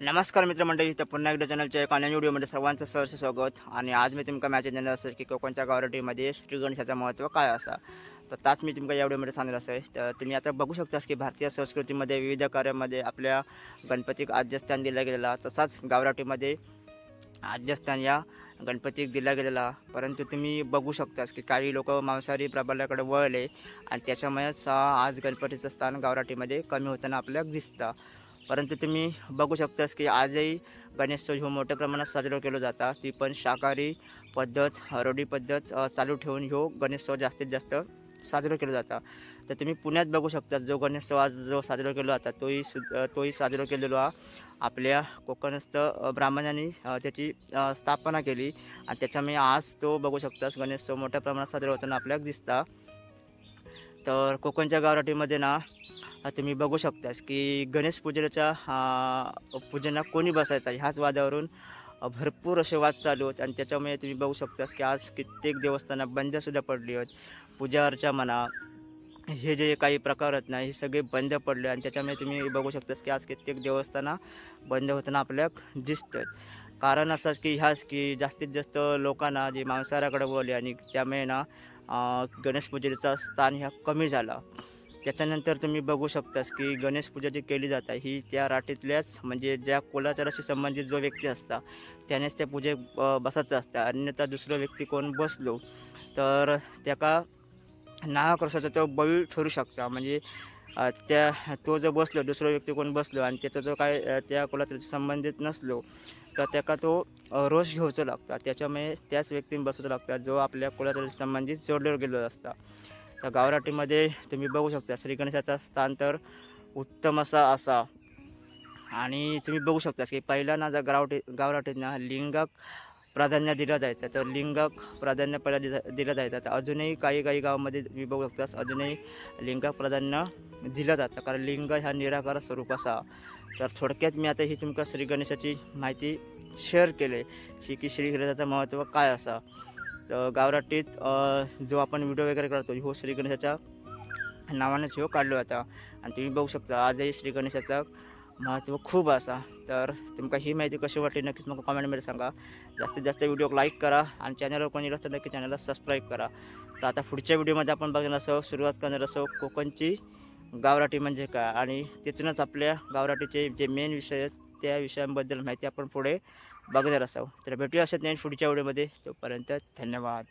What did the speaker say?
नमस्कार मित्रमंडळी इथं पुन्हा एकदा चॅनलच्या एक नवीन व्हिडिओमध्ये सर्वांचं सहर्ष स्वागत. आणि आज मी तुमका मॅच देणार असेल की कोकणच्या गावराटीमध्ये श्री गणेशाचं महत्त्व काय असा. तर ताच मी तुमका या व्हिडिओमध्ये सांगणार असेल तर तुम्ही आता बघू शकतास की भारतीय संस्कृतीमध्ये विविध कार्यामध्ये आपल्या गणपतीक आद्यस्थान दिला गेलेला. तसाच गावराटीमध्ये आद्यस्थान या गणपतीक दिला गेलेला. परंतु तुम्ही बघू शकतास की काही लोक मांसाहारी प्रबल्याकडे वळले आणि त्याच्यामुळेच आज गणपतीचं स्थान गावराटीमध्ये कमी होताना आपल्याला दिसतं. परंतु तुम्ही बघू शकतास की आजही गणेशोत्सव हो मोठ्या प्रमाणात साजरा केला जाता ती पण शाकाहारी पद्धत रोडी पद्धत चालू ठेवून ह्यो गणेशोत्सव जास्तीत जास्त साजरा केला जाता तर तुम्ही पुण्यात बघू शकता जो गणेशोत्सव आज जो साजरा केला जाता तोही सु तोही साजरा केलेलो हा आपल्या कोकणस्थ ब्राह्मणांनी त्याची स्थापना केली आणि त्याच्यामुळे आज तो बघू शकतास गणेशोत्सव मोठ्या प्रमाणात साजरा होताना आपल्याला दिसता तर कोकणच्या गावराटीमध्ये ना तुम्ही बघू शकतास की गणेश पूजनाच्या अ, कोणी बसायचा? ह्याच वादावरून भरपूर असे वाद चालू आहेत आणि त्याच्यामुळे तुम्ही बघू शकतास की आज कित्येक देवस्थानं बंदसुद्धा पडली आहेत. पूजा अर्चा म्हणा हे जे काही प्रकार आहेत ना हे सगळे बंद पडले आणि त्याच्यामुळे तुम्ही बघू शकतास की आज कित्येक देवस्थानं बंद होताना आपल्याला दिसतात कारण असंच की ह्याच की जास्तीत जास्त लोकांना जे मांसाहाराकडे वळले आणि त्यामुळे ना गणेश पूजेचा स्थान ह्या कमी झाला. त्याच्यानंतर तुम्ही बघू शकतास की गणेश पूजा जी केली जाता ही त्या राठीतल्याच म्हणजे ज्या कुलाचाराशी संबंधित जो व्यक्ती असता त्यानेच त्या पूजे बसायचं असतं. अन्यथा दुसरं व्यक्ती कोण बसलो तर त्याका नाहकृष्णाचा तो बळी ठरू शकता. म्हणजे त्या तो जो बसलो दुसरा व्यक्ती कोण बसलो आणि त्याचा जो काय त्या कुलाचाराशी संबंधित नसलो तर त्याका तो रोष घेवचो लागता. त्याच्यामुळे त्याच व्यक्तीने बसवचं लागता जो आपल्या कुलाचाराशी संबंधित जोडलेला गेलेलो असता. तर गावराटीमध्ये तुम्ही बघू शकता श्री गणेशाचा स्थान तर उत्तम असा असा. आणि तुम्ही बघू शकता की पहिल्यांदा जर गावटी गावराटींना लिंगक प्राधान्य दिलं जायचं तर लिंगक प्राधान्य पहिला दिलं दिलं जायचं. तर अजूनही काही काही गावामध्ये तुम्ही बघू शकतास अजूनही लिंगक प्राधान्य दिलं जातं कारण लिंग ह्या निराकार स्वरूप असा. तर थोडक्यात मी आता ही तुमका श्री गणेशाची माहिती शेअर केली की की श्री गणेशाचं महत्त्व काय असा. गावराटीत जो आपण व्हिडिओ वगैरे करतो हो श्री गणेशाच्या नावानेच हो काढलो होता आणि तुम्ही बघू शकता आजही श्री गणेशाचं महत्त्व खूप असा. तर तुमका ही माहिती कशी वाटली नक्कीच मला कमेंटमध्ये सांगा. जास्तीत जास्त व्हिडिओ लाईक करा आणि चॅनलवर कोणी असतं नक्की चॅनलला सबस्क्राईब करा. तर आता पुढच्या व्हिडिओमध्ये आपण बघणार असो सुरुवात करणार असो कोकणची गावराटी म्हणजे काय? आणि तिथूनच आपल्या गावराटीचे जे मेन विषय आहेत त्या विषयांबद्दल माहिती आपण पुढे बघणार असावं. तर भेटूया असत नाही पुढच्या व्हिडिओमध्ये. तोपर्यंत धन्यवाद.